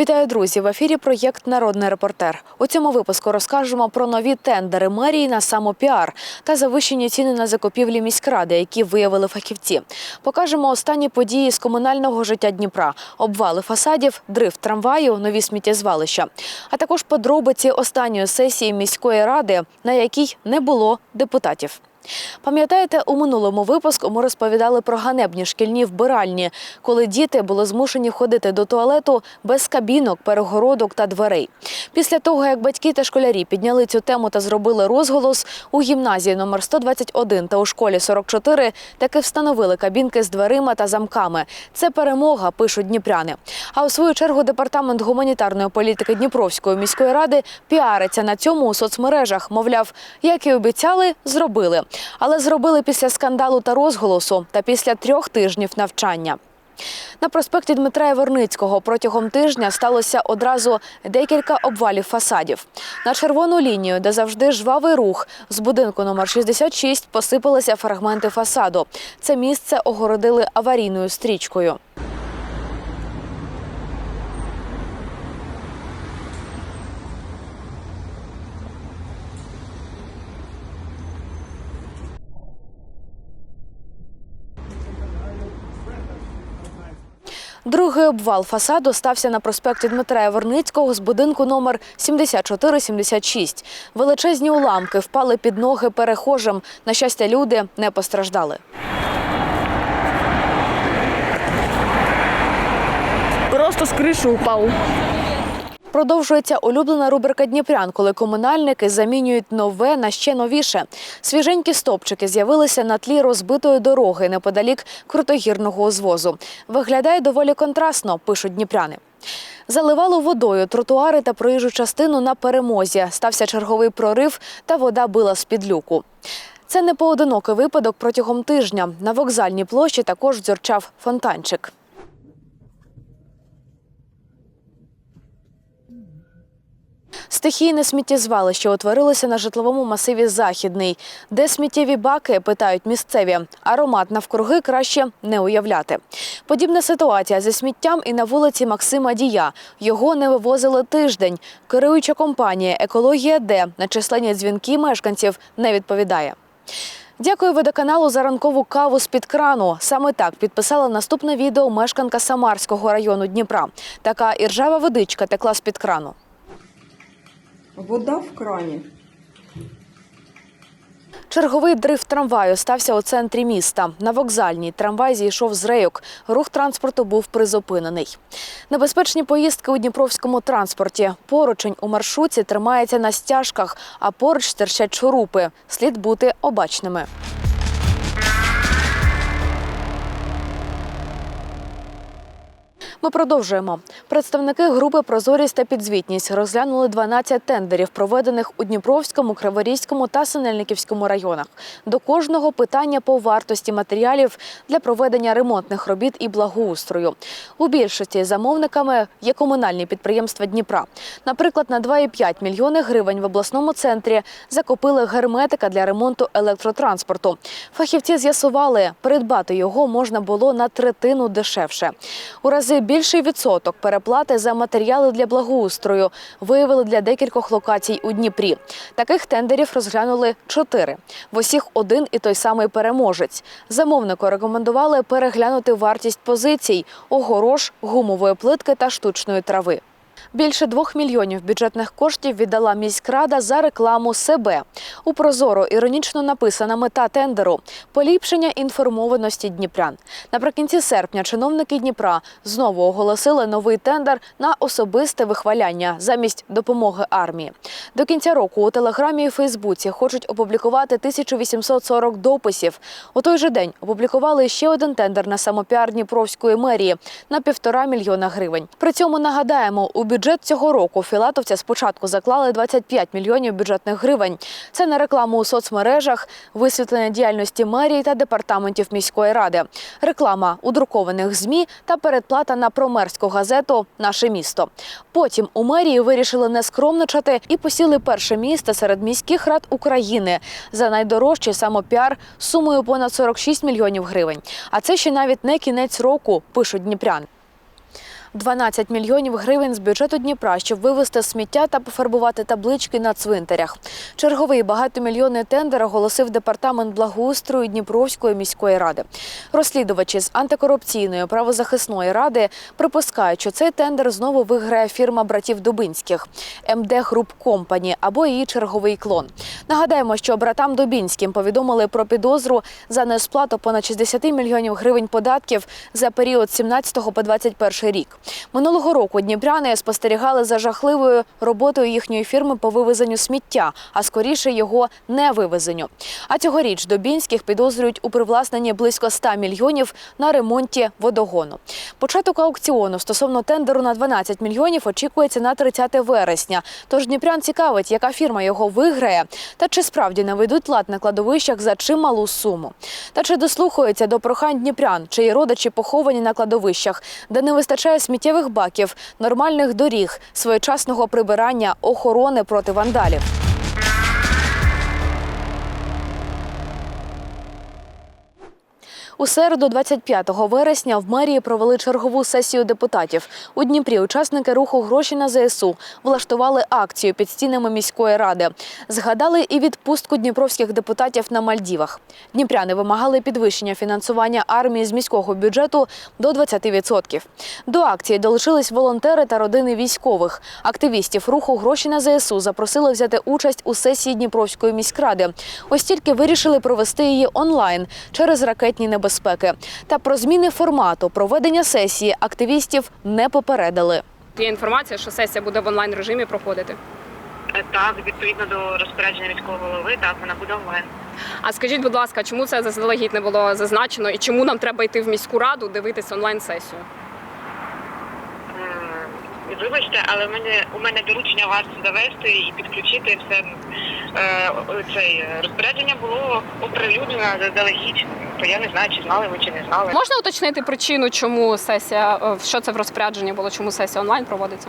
Вітаю, друзі! В ефірі проєкт Народний репортер. У цьому випуску розкажемо про нові тендери мерії на самопіар та завищені ціни на закупівлі міськради, які виявили фахівці. Покажемо останні події з комунального життя Дніпра, обвали фасадів, дрифт трамваю, нові сміттєзвалища, а також подробиці останньої сесії міської ради, на якій не було депутатів. Пам'ятаєте, у минулому випуску ми розповідали про ганебні шкільні вбиральні, коли діти були змушені ходити до туалету без кабінок, перегородок та дверей. Після того, як батьки та школярі підняли цю тему та зробили розголос, у гімназії номер 121 та у школі 44 таки встановили кабінки з дверима та замками. Це перемога, пишуть дніпряни. А у свою чергу департамент гуманітарної політики Дніпровської міської ради піариться на цьому у соцмережах. Мовляв, як і обіцяли, зробили. Але зробили після скандалу та розголосу та після трьох тижнів навчання. На проспекті Дмитра Яворницького протягом тижня сталося одразу декілька обвалів фасадів. На червону лінію, де завжди жвавий рух, з будинку номер 66 посипалися фрагменти фасаду. Це місце огородили аварійною стрічкою. Другий обвал фасаду стався на проспекті Дмитра Яворницького з будинку номер 7476. Величезні уламки впали під ноги перехожим. На щастя, люди не постраждали. Просто з кришу упал. Продовжується улюблена рубрика Дніпрян, коли комунальники замінюють нове на ще новіше. Свіженькі стопчики з'явилися на тлі розбитої дороги неподалік крутогірного узвозу. Виглядає доволі контрастно, пишуть дніпряни. Заливало водою тротуари та проїжджу частину на перемозі. Стався черговий прорив, та вода била з під люку. Це не поодинокий випадок протягом тижня. На вокзальній площі також дзюрчав фонтанчик. Стихійне сміттєзвалище утворилося на житловому масиві Західний. Де сміттєві баки, питають місцеві. Аромат навкруги краще не уявляти. Подібна ситуація зі сміттям і на вулиці Максима Дія. Його не вивозили тиждень. Керуюча компанія Екологія Д на численні дзвінки мешканців не відповідає. Дякую водоканалу за ранкову каву з-під крану. Саме так підписала наступне відео мешканка Самарського району Дніпра. Така іржава водичка текла з-під крану. Вода в крані. Черговий дрифт трамваю стався у центрі міста. На вокзальній трамвай зійшов з рейок. Рух транспорту був призупинений. Небезпечні поїздки у дніпровському транспорті. Поручень у маршрутці тримається на стяжках, а поруч терщать шурупи. Слід бути обачними. Ми продовжуємо. Представники групи Прозорість та підзвітність розглянули 12 тендерів, проведених у Дніпровському, Криворізькому та Синельниківському районах. До кожного питання по вартості матеріалів для проведення ремонтних робіт і благоустрою. У більшості замовниками є комунальні підприємства Дніпра. Наприклад, на 2,5 мільйони гривень в обласному центрі закупили герметика для ремонту електротранспорту. Фахівці з'ясували, придбати його можна було на третину дешевше. У рази більший відсоток переплати за матеріали для благоустрою виявили для декількох локацій у Дніпрі. Таких тендерів розглянули чотири. В усіх один і той самий переможець. Замовнику рекомендували переглянути вартість позицій огорош, гумової плитки та штучної трави. Більше двох мільйонів бюджетних коштів віддала міськрада за рекламу себе. У прозоро іронічно написана мета тендеру поліпшення інформованості дніпрян. Наприкінці серпня чиновники Дніпра знову оголосили новий тендер на особисте вихваляння замість допомоги армії. До кінця року у телеграмі і Фейсбуці хочуть опублікувати 1840 дописів. У той же день опублікували ще один тендер на самопіар Дніпровської мерії на півтора мільйона гривень. При цьому нагадаємо, у бюджет цього року філатовця спочатку заклали 25 мільйонів бюджетних гривень. Це на рекламу у соцмережах, висвітлення діяльності мерії та департаментів міської ради, реклама у друкованих змі та передплата на промерську газету Наше місто. Потім у мерії вирішили не скромничати і посіли перше місце серед міських рад України за найдорожчий самопіар сумою понад 46 мільйонів гривень. А це ще навіть не кінець року, пишуть дніпрян. 12 мільйонів гривень з бюджету Дніпра, щоб вивезти сміття та пофарбувати таблички на цвинтарях. Черговий багатомільйонний тендер оголосив департамент благоустрою Дніпровської міської ради. Розслідувачі з антикорупційної правозахисної ради припускають, що цей тендер знову виграє фірма братів Дубинських МД Груп Компані або її черговий клон. Нагадаємо, що братам Дубінським повідомили про підозру за несплату понад 60 мільйонів гривень податків за період з 17 по 21 рік. Минулого року дніпряни спостерігали за жахливою роботою їхньої фірми по вивезенню сміття, а скоріше його не вивезенню. А цьогоріч Дубінських підозрюють у привласненні близько 100 мільйонів на ремонті водогону. Початок аукціону стосовно тендеру на 12 мільйонів очікується на 30 вересня. Тож Дніпрян цікавить, яка фірма його виграє, та чи справді наведуть лад на кладовищах за чималу суму. Та чи дослухаються до прохань дніпрян, чиї родичі поховані на кладовищах, де не вистачає сміттєвих баків, нормальних доріг, своєчасного прибирання, охорони проти вандалів. У середу, 25 вересня, в мерії провели чергову сесію депутатів. У Дніпрі учасники руху гроші на ЗСУ влаштували акцію під стінами міської ради. Згадали і відпустку дніпровських депутатів на Мальдівах. Дніпряни вимагали підвищення фінансування армії з міського бюджету до 20%. До акції долучились волонтери та родини військових. Активістів руху гроші на ЗСУ запросили взяти участь у сесії Дніпровської міськради. Ось тільки вирішили провести її онлайн через ракетні небезпеки. Та про зміни формату проведення сесії активістів не попередили. Є інформація, що сесія буде в онлайн режимі проходити. Е, Так, відповідно до розпорядження міського голови, так вона буде онлайн. А скажіть, будь ласка, чому це заздалегідь не було зазначено і чому нам треба йти в міську раду дивитися онлайн сесію? Вибачте, але мене у мене доручення вас завести і підключити все. Е, цей е, розпорядження було оприлюднено заздалегідь. То я не знаю, чи знали ви, чи не знали. Можна уточнити причину, чому сесія, е, що це в розпорядженні було, чому сесія онлайн проводиться?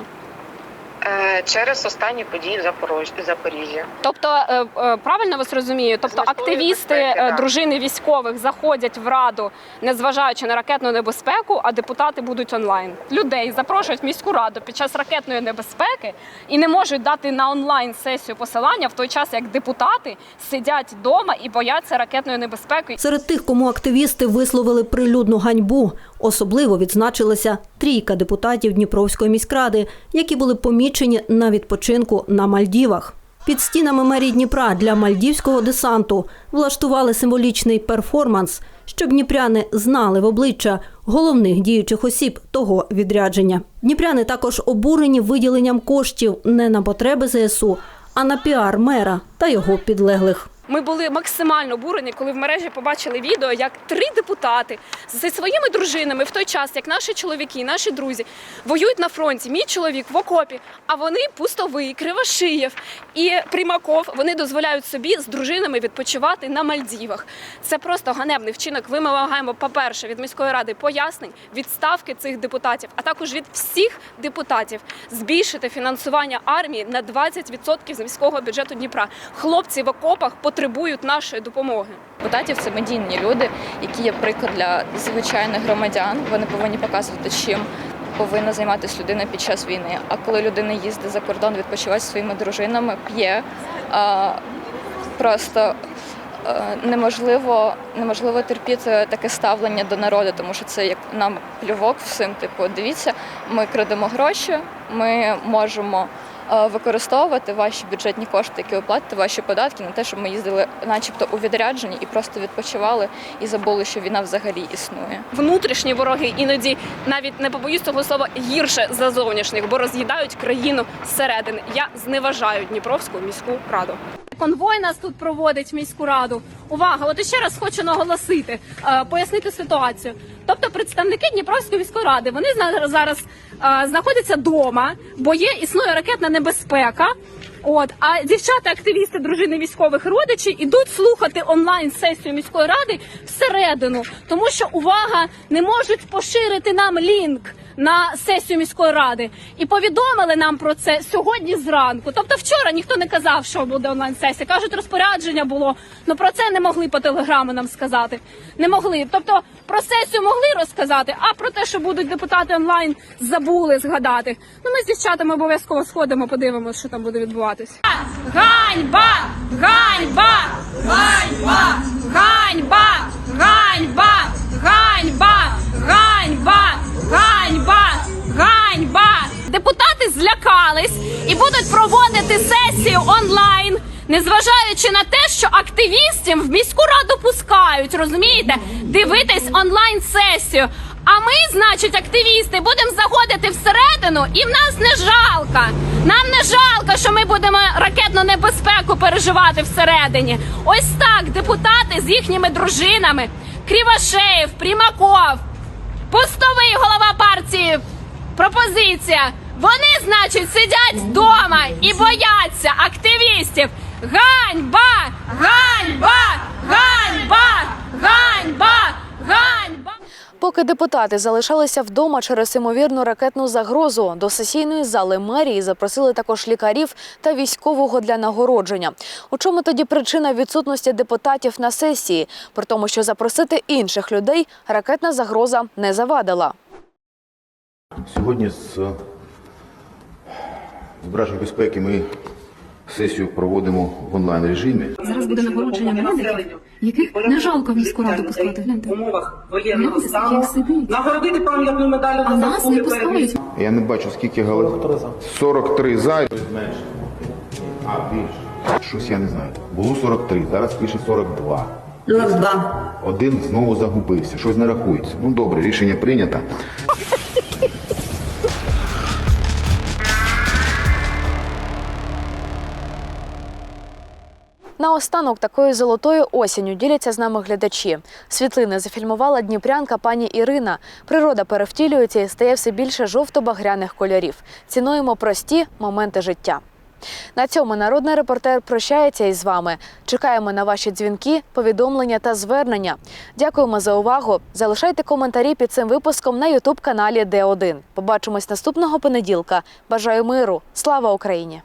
Е, через останні події в Запоріжжя. Тобто, е, е, правильно вас розумію? Тобто активісти, безпеки, дружини військових заходять в раду, незважаючи на ракетну небезпеку, а депутати будуть онлайн. Людей запрошують в міську раду під час ракетної небезпеки і не можуть дати на онлайн сесію посилання в той час, як депутати сидять вдома і бояться ракетної небезпеки. Серед тих, кому активісти висловили прилюдну ганьбу, особливо відзначилася трійка депутатів Дніпровської міськради, які були помічені на відпочинку на Мальдівах. Під стінами мерії Дніпра для мальдівського десанту влаштували символічний перформанс, щоб дніпряни знали в обличчя головних діючих осіб того відрядження. Дніпряни також обурені виділенням коштів не на потреби ЗСУ, а на піар мера та його підлеглих. Ми були максимально обурені, коли в мережі побачили відео, як три депутати зі своїми дружинами в той час, як наші чоловіки, наші друзі воюють на фронті. Мій чоловік в окопі, а вони пустовий, Кривошиєв і Примаков. Вони дозволяють собі з дружинами відпочивати на Мальдівах. Це просто ганебний вчинок. Ми вимагаємо, по-перше, від міської ради пояснень, відставки цих депутатів, а також від всіх депутатів збільшити фінансування армії на 20% з міського бюджету Дніпра. Хлопці в окопах потребують нашої допомоги. Депутатів це медійні люди, які є приклад для звичайних громадян. Вони повинні показувати, чим повинна займатися людина під час війни. А коли людина їздить за кордон, відпочиває зі своїми дружинами, п'є а, просто. е, Неможливо, неможливо терпіти таке ставлення до народу, тому що це як нам плювок всім. Типу, дивіться, ми крадемо гроші, ми можемо використовувати ваші бюджетні кошти, які ви платите, ваші податки на те, щоб ми їздили, начебто, у відрядженні і просто відпочивали і забули, що війна взагалі існує. Внутрішні вороги іноді навіть не побоюсь того слова гірше за зовнішніх, бо роз'їдають країну зсередини. Я зневажаю Дніпровську міську раду. Конвой нас тут проводить в міську раду. Увага! От ще раз хочу наголосити, е, пояснити ситуацію. Тобто, представники Дніпровської міської ради вони зараз е, знаходяться вдома, бо є існує ракетна небезпека. От а дівчата-активісти, дружини військових родичі ідуть слухати онлайн сесію міської ради всередину, тому що увага не можуть поширити нам лінк на сесію міської ради і повідомили нам про це сьогодні зранку. Тобто вчора ніхто не казав, що буде онлайн сесія. кажуть, розпорядження було. Ну про це не могли по телеграму нам сказати. Не могли. Тобто про сесію могли розказати, а про те, що будуть депутати онлайн, забули згадати. Ну ми з дівчатами обов'язково сходимо, подивимося, що там буде відбуватись. Ганьба! Ганьба! Ганьба! Ганьба! Ганьба! Ганьба! Ганьба! Ганьба! Ганьба! Депутати злякались і будуть проводити сесію онлайн, незважаючи на те, що активістів в міську раду пускають, розумієте? Дивитись онлайн сесію. А ми, значить, активісти, будемо заходити всередину, і в нас не жалко. Нам не жалко, що ми будемо ракетну небезпеку переживати всередині. Ось так депутати з їхніми дружинами, Крівашеєв, Примаков, Пустовий голова партії. Пропозиція. Вони, значить, сидять вдома і бояться активістів. Ганьба! Ганьба! Ганьба! Ганьба! Ганьба! Поки депутати залишалися вдома через ймовірну ракетну загрозу, до сесійної зали мерії запросили також лікарів та військового для нагородження. У чому тоді причина відсутності депутатів на сесії? При тому, що запросити інших людей ракетна загроза не завадила. Сьогодні з збереження безпеки ми сесію проводимо в онлайн режимі. Зараз буде нагородження медиків, яких не жалко в міську раду пускати. Гляньте. умовах воєнного Гляньте, стану нагородити пам'ятну медаллю А за нас не пускають. Я не бачу, скільки голосів. 43 за. А, більше. Щось я не знаю. Було 43, зараз пише 42. 42. Один знову загубився, щось не рахується. Ну добре, рішення прийнято. Наостанок такою золотою осінню діляться з нами глядачі. Світлини зафільмувала дніпрянка пані Ірина. Природа перевтілюється і стає все більше жовто-багряних кольорів. Цінуємо прості моменти життя. На цьому народний репортер прощається із вами. Чекаємо на ваші дзвінки, повідомлення та звернення. Дякуємо за увагу. Залишайте коментарі під цим випуском на Ютуб каналі Д1. Побачимось наступного понеділка. Бажаю миру. Слава Україні!